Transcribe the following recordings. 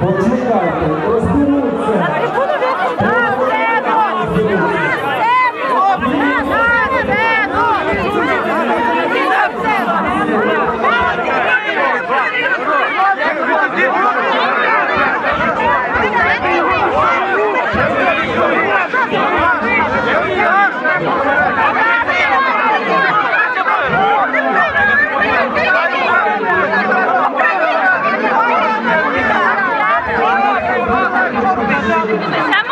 Почекайте, розберуться. Yeah. empezamos.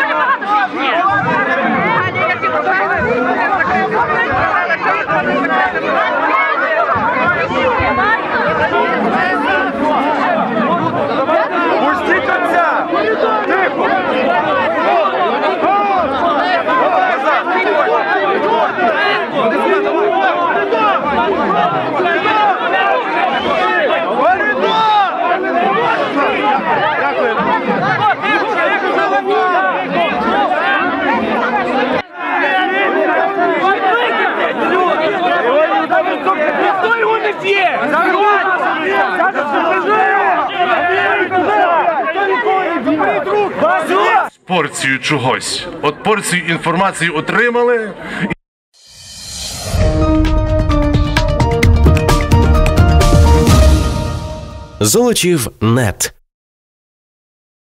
Є! порцію чогось. От порцію інформації отримали. Золочів нет.